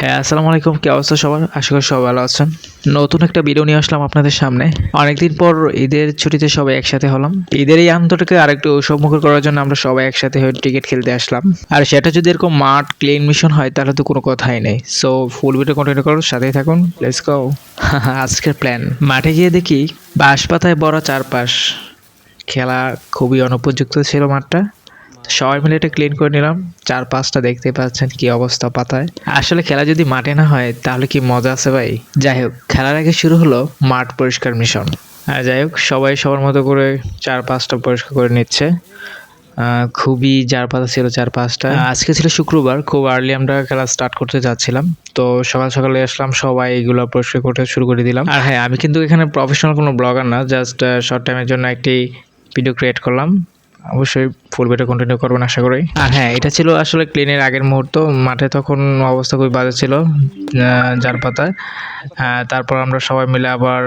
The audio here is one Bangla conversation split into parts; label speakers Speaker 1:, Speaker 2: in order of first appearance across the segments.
Speaker 1: হ্যাঁ আসসালামু আলাইকুম। কি অবস্থা সবার? আশা করি সবাই ভালো আছেন। নতুন একটা ভিডিও নিয়ে আসলাম আপনাদের সামনে। অনেকদিন পর ঈদের ছুটিতে সবাই একসাথে হলাম। ঈদের এই আনন্দটাকে আরেকটু উৎসবমুখর করার জন্য আমরা সবাই একসাথে হয়ে ক্রিকেট খেলতে আসলাম। আর সেটা যদি এরকম মাঠ ক্লিন মিশন হয়, তাহলে তো কোনো কথাই নেই। সো ফুল ভিডিও কন্টিনিউ করুন সাথেই থাকুন। লেটস গো আজকের প্ল্যান মাঠে গিয়ে দেখি বাঁশ পাতায় বড় চারপাশ। খেলা খুবই অনুপযুক্ত ছিল মাঠটা। সবাই মিলে এটা ক্লিন করে নিলাম। চার পাঁচটা দেখতে পাচ্ছেন কি অবস্থা পাতায়। আসলে খেলা যদি মাঠে না হয় তাহলে কি মজা আছে ভাই? যাই হোক খেলার আগে শুরু হলো মাঠ পরিষ্কার মিশন। আর যাই হোক সবাই সবার মতো করে চার পাঁচটা পরিষ্কার করে নিচ্ছে। খুবই যার পাতা ছিল চার পাঁচটা আজকে ছিল শুক্রবার খুব আর্লি আমরা খেলা স্টার্ট করতে যাচ্ছিলাম। তো সকাল সকালে আসলাম সবাই এগুলো পরিষ্কার করতে শুরু করে দিলাম। আর হ্যাঁ আমি কিন্তু এখানে প্রফেশনাল কোনো ব্লগার না জাস্ট শর্ট টাইমের জন্য একটি ভিডিও ক্রিয়েট করলাম। অবশ্যই ফুল ভিডিও কন্টিনিউ করবেন আশা করি। আর হ্যাঁ এটা ছিল আসলে ক্লিনের আগের মুহূর্ত। মাঠে তখন অবস্থা খুবই বাজে ছিল যার পাতায়। তারপর আমরা সবাই মিলে আবার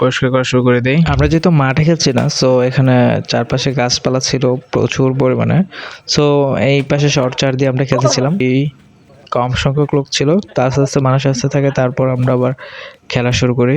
Speaker 1: পরিষ্কার করা শুরু করে দিই। আমরা যেহেতু মাঠে খেলছি না সো এখানে চারপাশে গাছপালা ছিল প্রচুর পরিমাণে। সো এই পাশে শর্ট চার দিয়ে আমরা খেলতেছিলাম। এই কম সংখ্যক লোক ছিল তার আস্তে আস্তে মানুষ আসতে থাকে তারপর আমরা আবার খেলা শুরু করি।